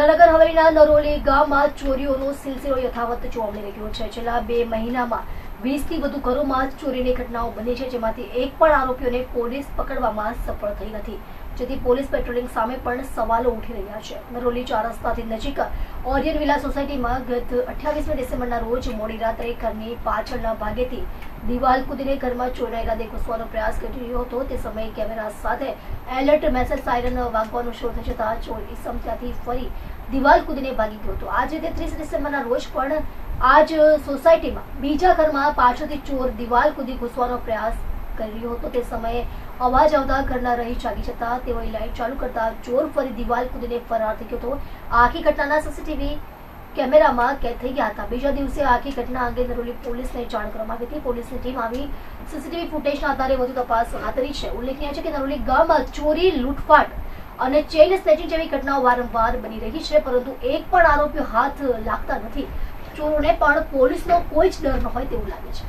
નવસારીના નરોલી ગામમાં ચોરીઓનો સિલસિલો યથાવત જોવા મળી રહ્યો છે. છેલ્લા બે મહિનામાં વીસથી વધુ ઘરોમાં ચોરીની ઘટનાઓ બની છે, જેમાંથી એક પણ આરોપીઓને પોલીસ પકડવામાં સફળ થઈ નથી. જેથી પોલીસ પેટ્રોલિંગ સામે પણ સવાલો ઉઠી રહ્યા છે. નરોલી ચાર રસ્તાથી નજીક ઓરિયન વિલા સોસાયટીમાં ગત અઠ્યાવીસમી ડિસેમ્બરના રોજ મોડી રાત્રે ઘરની પાછળના ભાગેથી દિવાલ કૂદીને ઘરમાં ચોરાઈ ઇરાદે ઘૂસવાનો પ્રયાસ કરી રહ્યો હતો. તે સમયે કેમેરા સાથે એલર્ટ મેસેજ સાયરન વાગવાનું શરૂ થઈ જતા ચોર ઇસમ ત્યાંથી ફરી દિવાલ કૂદીને ભાગી ગયો હતો. આજે તે ત્રીસ ડિસેમ્બરના રોજ પણ આ જ સોસાયટીમાં બીજા ઘરમાં પાછળથી ચોર દિવાલ કૂદી ઘૂસવાનો પ્રયાસ કરી રહ્યો હતો. તે સમયે અવાજ આવતા ઘરના રહી જાગી જતા તેઓએ લાઇટ ચાલુ કરતા ચોર ફરી દિવાલ કૂદીને ફરાર થઈ ગયો હતો. આખી ઘટનાના સીસીટીવી કેમેરામાં કેદ થઈ ગયા હતા. બીજા દિવસે આખી ઘટના અંગે નરોલી પોલીસને જાણ કરવામાં આવી હતી. પોલીસની ટીમ આવી સીસીટીવી ફૂટેજના આધારે વધુ તપાસ હાથ ધરી છે. ઉલ્લેખનીય છે કે નરોલી ગામમાં ચોરી, લૂંટફાટ અને ચેઇન સ્નેચિંગ જેવી ઘટનાઓ વારંવાર બની રહી છે, પરંતુ એક પણ આરોપી હાથ લાગતા નથી. ચોરોને પણ પોલીસનો કોઈ જ ડર ન હોય તેવું લાગે છે.